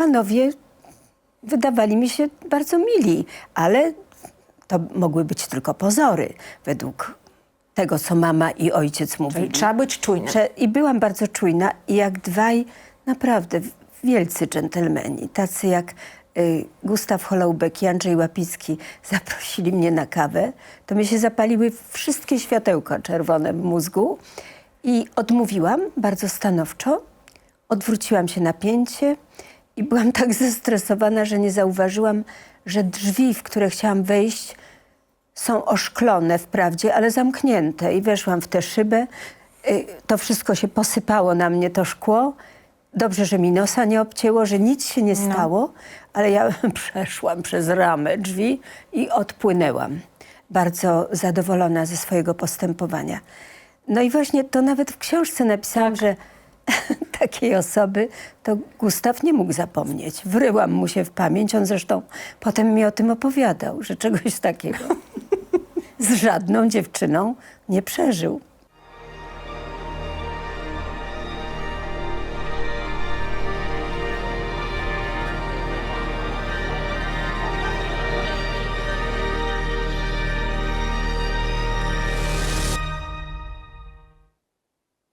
panowie wydawali mi się bardzo mili, ale to mogły być tylko pozory według tego, co mama i ojciec mówili. Trzeba być czujnym. I byłam bardzo czujna i jak dwaj naprawdę wielcy dżentelmeni, tacy jak y, Gustaw Holoubek i Andrzej Łapicki zaprosili mnie na kawę, to mi się zapaliły wszystkie światełka czerwone w mózgu i odmówiłam bardzo stanowczo, odwróciłam się na pięcie i byłam tak zestresowana, że nie zauważyłam, że drzwi, w które chciałam wejść, są oszklone wprawdzie, ale zamknięte. I weszłam w tę szybę. Y, To wszystko się posypało na mnie, to szkło. Dobrze, że mi nosa nie obcięło, że nic się nie stało, ale ja przeszłam przez ramę drzwi i odpłynęłam. Bardzo zadowolona ze swojego postępowania. No i właśnie to nawet w książce napisałam, że takiej osoby to Gustaw nie mógł zapomnieć. Wryłam mu się w pamięć, on zresztą potem mi o tym opowiadał, że czegoś takiego z żadną dziewczyną nie przeżył.